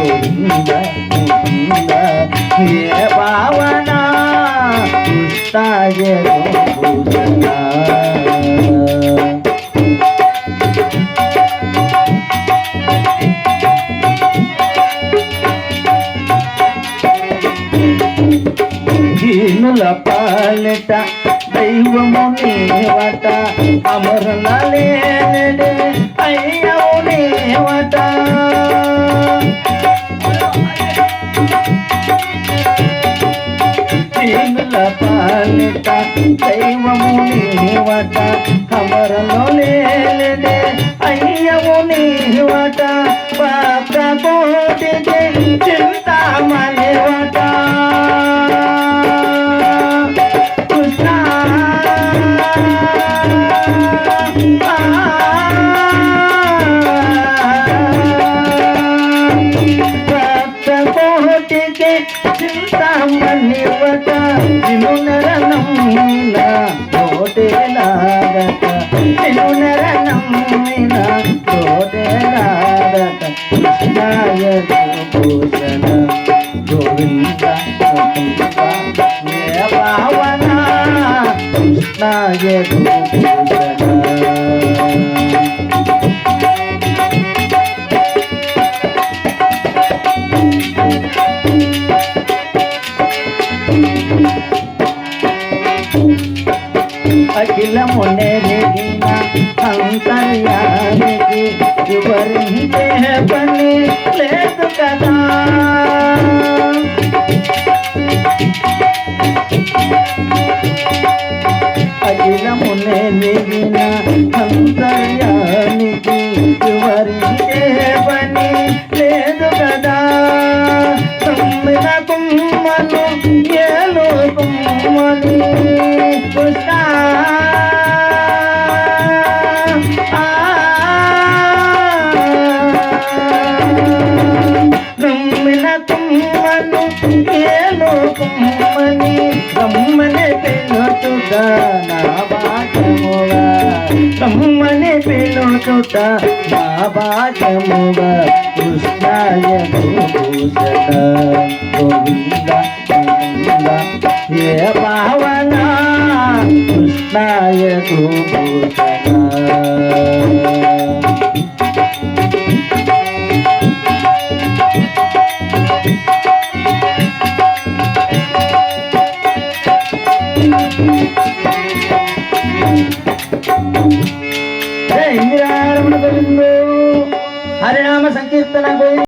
గోవింద ముకుంద ఏ భావన కృష్ణాయ భూషణ దీనుల పాలిట దైవము నీవట అమరుల లేనడే అయ్యవు నీవట దీనుల పాలిట దైవము నీవట అమరలో లేనడే అయ్యము నీవట పాపము కోటికి చింతామణివట నిన్ను నరనమ్మిన తోటేలాగట నిన్ను నరనమ్మిన తోటేలాగట కృష్ణాయ భూషణ గోవింద ముకుంద కృష్ణాయ భూషణ. ಬಾಗಿಲ ಮುನ್ನೆರೆಗಿನ ಅಂತರ್ಯಾರಿಗೆ ಇವರ ಹಿಂದೆ ಬನ್ನಿ ಲೇದು ಕದಾ ಅಗಿಲ ಮುನ್ನೆರೆಗಿನ నాభాగముగా రమ్మని పిలుచుట నాభాగముగా కృష్ణాయ భూషణ గోవింద గోవింద ఏ భావన కృష్ణాయ భూషణ హరినామ సంకీర్తన